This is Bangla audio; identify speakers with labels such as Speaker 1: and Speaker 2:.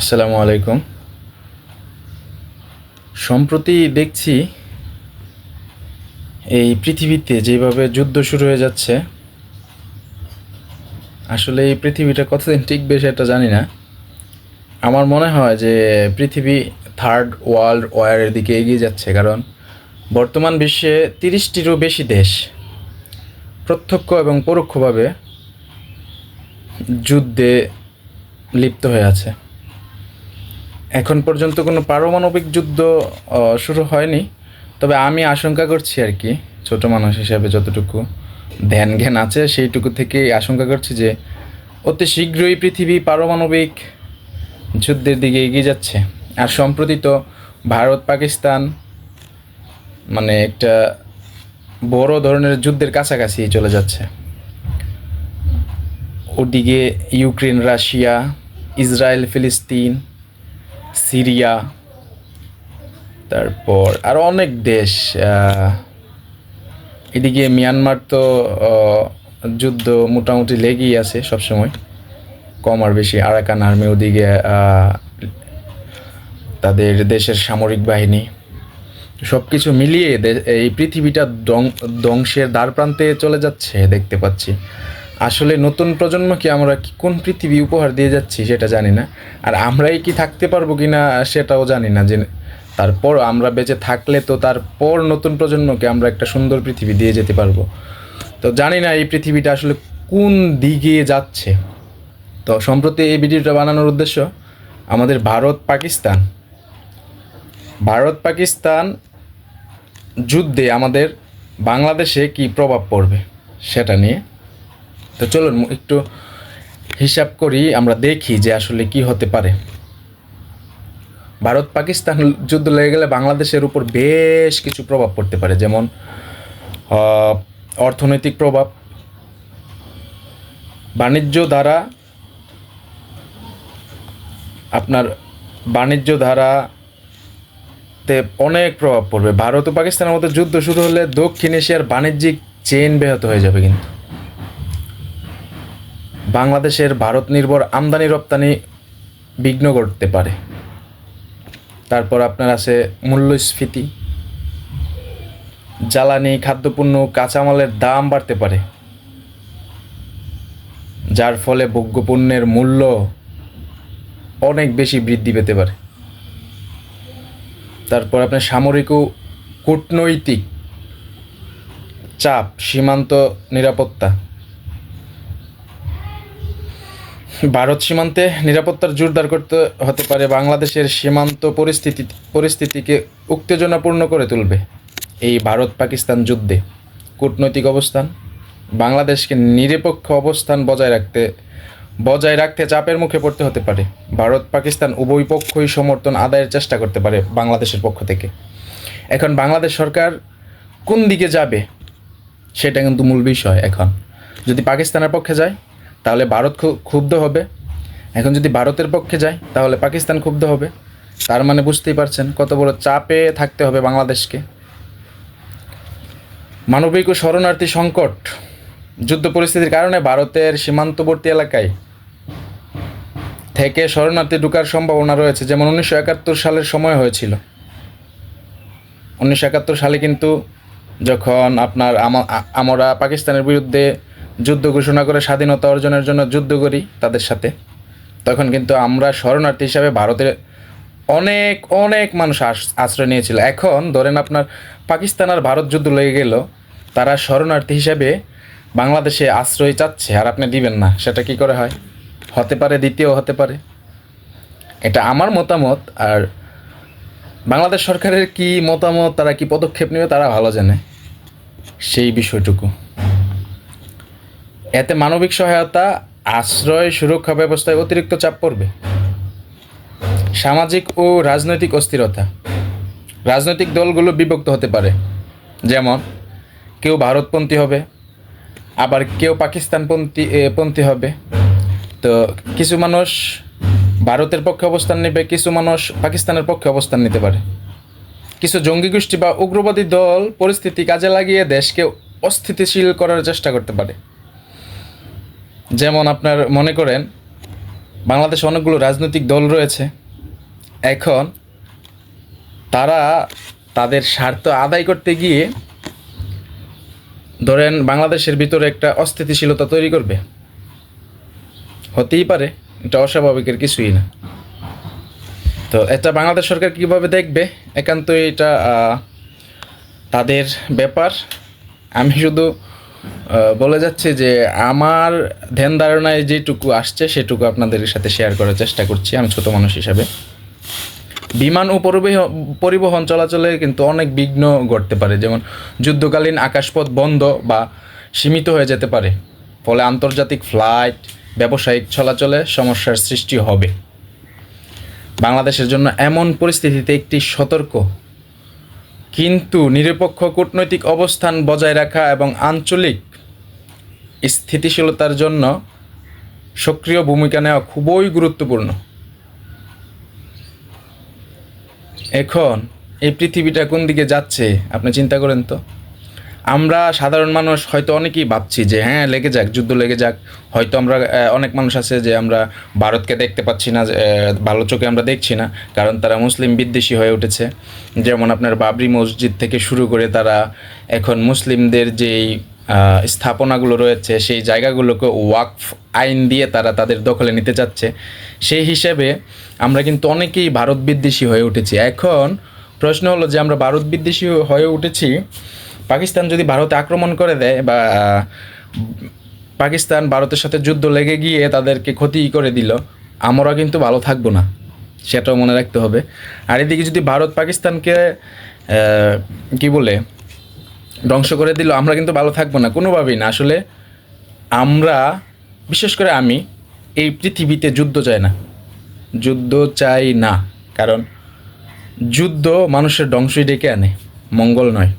Speaker 1: আসসালামু আলাইকুম। সম্প্রতি দেখছি এই পৃথিবীতে যেভাবে যুদ্ধ শুরু হয়ে যাচ্ছে, আসলে এই পৃথিবীটা কতদিন টিকবে সেটা জানি না। আমার মনে হয় যে পৃথিবী থার্ড ওয়ার্ল্ড ওয়ারের দিকে এগিয়ে যাচ্ছে, কারণ বর্তমান বিশ্বে তিরিশটিরও বেশি দেশ প্রত্যক্ষ এবং পরোক্ষভাবে যুদ্ধে লিপ্ত হয়ে আছে। এখন পর্যন্ত কোনো পারমাণবিক যুদ্ধ শুরু হয়নি। তবে আমি আশঙ্কা করছি আর কি, ছোট মানুষ হিসাবে যতটুকু ধ্যান জ্ঞান আছে সেইটুকু থেকে আশঙ্কা করছি যে অতি শীঘ্রই পৃথিবী পারমাণবিক যুদ্ধের দিকে এগিয়ে যাচ্ছে। আর সম্প্রতি তো ভারত, পাকিস্তান মানে একটা বড় ধরনের যুদ্ধের কাছাকাছি চলে যাচ্ছে। ওদিকে ইউক্রেন, রাশিয়া, ইসরায়েল, ফিলিস্তিন সিরিয়া, তারপর আরও অনেক দেশ এদিকে মিয়ানমার তো যুদ্ধ মোটামুটি লেগেই আছে সবসময়, কম আর বেশি। আরাকান আর্মি ওদিকে তাদের দেশের সামরিক বাহিনী সব কিছু মিলিয়ে এই পৃথিবীটা ধ্বংসের দ্বার প্রান্তে চলে যাচ্ছে দেখতে পাচ্ছি। আসলে নতুন প্রজন্মকে আমরা কোন পৃথিবী উপহার দিয়ে যাচ্ছি সেটা জানি না। আর আমরাই কি থাকতে পারব কি না সেটাও জানি না যে তারপর আমরা বেঁচে থাকলে তো তারপর নতুন প্রজন্মকে আমরা একটা সুন্দর পৃথিবী দিয়ে যেতে পারব। তো জানি না এই পৃথিবীটা আসলে কোন দিকে যাচ্ছে। তো সম্প্রতি এই ভিডিওটা বানানোর উদ্দেশ্য আমাদের ভারত পাকিস্তান। ভারত পাকিস্তান যুদ্ধে আমাদের বাংলাদেশে কি প্রভাব পড়বে সেটা নিয়ে তো চলুন, একটু হিসাব করি, আমরা দেখি যে আসলে কি হতে পারে। ভারত পাকিস্তান যুদ্ধ লেগে গেলে বাংলাদেশের উপর বেশ কিছু প্রভাব পড়তে পারে, যেমন অর্থনৈতিক প্রভাব, বাণিজ্য দ্বারা, আপনার বাণিজ্য ধারা তে অনেক প্রভাব পড়বে। ভারত ও পাকিস্তানের মধ্যে যুদ্ধ শুরু হলে দক্ষিণ এশিয়ার বাণিজ্যিক চেন ব্যাহত হয়ে যাবে কিন্তু। বাংলাদেশের ভারত নির্ভর আমদানি রপ্তানি বিঘ্ন করতে পারে। তারপর আপনার আছে মূল্যস্ফীতি। জ্বালানি, খাদ্যপণ্য, কাঁচামালের দাম বাড়তে পারে। যার ফলে ভোগ্যপণ্যের মূল্য অনেক বেশি বৃদ্ধি পেতে পারে। তারপর আপনার সামরিক ও কূটনৈতিক চাপ, সীমান্ত নিরাপত্তা। ভারত সীমান্তে নিরাপত্তার জোরদার করতে হতে পারে বাংলাদেশের সীমান্ত পরিস্থিতি পরিস্থিতিকে উত্তেজনাপূর্ণ করে তুলবে এই ভারত পাকিস্তান যুদ্ধে। কূটনৈতিক অবস্থান, বাংলাদেশকে নিরপেক্ষ অবস্থান বজায় রাখতে বজায় রাখতে চাপের মুখে পড়তে হতে পারে। ভারত পাকিস্তান উভয় পক্ষই সমর্থন আদায়ের চেষ্টা করতে পারে বাংলাদেশের পক্ষ থেকে। এখন বাংলাদেশ সরকার কোন দিকে যাবে, সেটা কিন্তু মূল বিষয় এখন। যদি পাকিস্তানের পক্ষে যায় তাহলে ভারত ক্ষুব্ধ হবে। এখন যদি ভারতের পক্ষে যায়, তাহলে পাকিস্তান ক্ষুব্ধ হবে। তার মানে বুঝতেই পারছেন কত বড় চাপে থাকতে হবে বাংলাদেশকে। মানবিক ও শরণার্থী সংকট, যুদ্ধ পরিস্থিতির কারণে ভারতের সীমান্তবর্তী এলাকায় থেকে শরণার্থী ঢুকার সম্ভাবনা রয়েছে। যেমন উনিশশো একাত্তর সালের সময় হয়েছিল। উনিশশো একাত্তর সালে কিন্তু যখন আপনার আমরা পাকিস্তানের বিরুদ্ধে যুদ্ধ ঘোষণা করে স্বাধীনতা অর্জনের জন্য যুদ্ধ করি তাদের সাথে। তখন কিন্তু আমরা শরণার্থী হিসাবে ভারতের অনেক অনেক মানুষ আশ্রয় নিয়েছিল। এখন ধরেন আপনার পাকিস্তান আর ভারত যুদ্ধ লেগে গেল, তারা শরণার্থী হিসাবে বাংলাদেশে আশ্রয় চাচ্ছে, আর আপনি দিবেন না। সেটা কি করে হয়? হতে পারে, দ্বিতীয় হতে পারে। এটা আমার মতামত, আর বাংলাদেশ সরকারের কি মতামত, তারা কি পদক্ষেপ নেবে, তারা ভালো জানে। সেই বিষয়টুকু। এতে মানবিক সহায়তা, আশ্রয়, সুরক্ষা ব্যবস্থায় অতিরিক্ত চাপ পড়বে। সামাজিক ও রাজনৈতিক অস্থিরতা। রাজনৈতিক দলগুলো বিভক্ত হতে পারে। যেমন, কেউ ভারতপন্থী হবে, আবার কেউ পাকিস্তানপন্থী পন্থী হবে। তো কিছু মানুষ ভারতের পক্ষে অবস্থান নেবে, কিছু মানুষ পাকিস্তানের পক্ষে অবস্থান নিতে পারে। কিছু জঙ্গি গোষ্ঠী বা উগ্রবাদী দল পরিস্থিতি কাজে লাগিয়ে দেশকে অস্থিতিশীল করার চেষ্টা করতে পারে। যেমন আপনার মনে করেন, বাংলাদেশে অনেকগুলো রাজনৈতিক দল রয়েছে। এখন তারা তাদের স্বার্থ আদায় করতে গিয়ে ধরেন বাংলাদেশের ভিতরে একটা অস্থিতিশীলতা তৈরি করবে। হতেই পারে, এটা অস্বাভাবিকের কিছুই না। তো এটা বাংলাদেশ সরকার কীভাবে দেখবে? একান্তই এটা তাদের ব্যাপার। আমি শুধু বলে যাচ্ছে যে আমার ধ্যান ধারণায় যেটুকু আসছে, সেটুকু আপনাদের সাথে শেয়ার করার চেষ্টা করছি, আমি ছোট মানুষ হিসাবে। বিমান ও পরিবহ- পরিবহন চলাচলে কিন্তু অনেক বিঘ্ন ঘটতে পারে, যেমন যুদ্ধকালীন আকাশপথ বন্ধ বা সীমিত হয়ে যেতে পারে, ফলে আন্তর্জাতিক ফ্লাইট ব্যবসায়িক চলাচলে সমস্যার সৃষ্টি হবে। বাংলাদেশের জন্য এমন পরিস্থিতিতে একটি সতর্ক কিন্তু নিরপেক্ষ কূটনৈতিক অবস্থান বজায় রাখা এবং আঞ্চলিক স্থিতিশীলতার জন্য সক্রিয় ভূমিকা নেওয়া খুবই গুরুত্বপূর্ণ। এখন এই পৃথিবীটা কোন দিকে যাচ্ছে, আপনি চিন্তা করেন তো? আমরা সাধারণ মানুষ হয়তো অনেকেই ভাবছি যে হ্যাঁ লেগে যাক, যুদ্ধ লেগে যাক। হয়তো আমরা অনেক মানুষ আছে যে, আমরা ভারতকে দেখতে পাচ্ছি না ভালো চোখে আমরা দেখছি না, কারণ তারা মুসলিম বিদ্বেষী হয়ে উঠেছে। যেমন আপনার বাবরি মসজিদ থেকে শুরু করে তারা এখন মুসলিমদের যেই স্থাপনাগুলো রয়েছে, সেই জায়গাগুলোকে ওয়াকফ আইন দিয়ে তারা তাদের দখলে নিতে চাচ্ছে। সেই হিসেবে আমরা কিন্তু অনেকেই ভারত বিদ্বেষী হয়ে উঠেছি। এখন প্রশ্ন হলো যে, আমরা ভারত বিদ্বেষী হয়ে উঠেছি? পাকিস্তান যদি ভারতে আক্রমণ করে দেয় বা পাকিস্তান ভারতের সাথে যুদ্ধ লেগে গিয়ে তাদেরকে ক্ষতি করে দিল, আমরা কিন্তু ভালো থাকব না। সেটাও মনে রাখতে হবে। আর এদিকে যদি ভারত পাকিস্তানকে কি বলে, ধ্বংস করে দিল, আমরা কিন্তু ভালো থাকব না। কোনোভাবেই না। আসলে আমরা, বিশেষ করে আমি, এই পৃথিবীতে যুদ্ধ চাই না। যুদ্ধ চাই না। কারণ যুদ্ধ মানুষের ধ্বংসই ডেকে আনে, মঙ্গল নয়।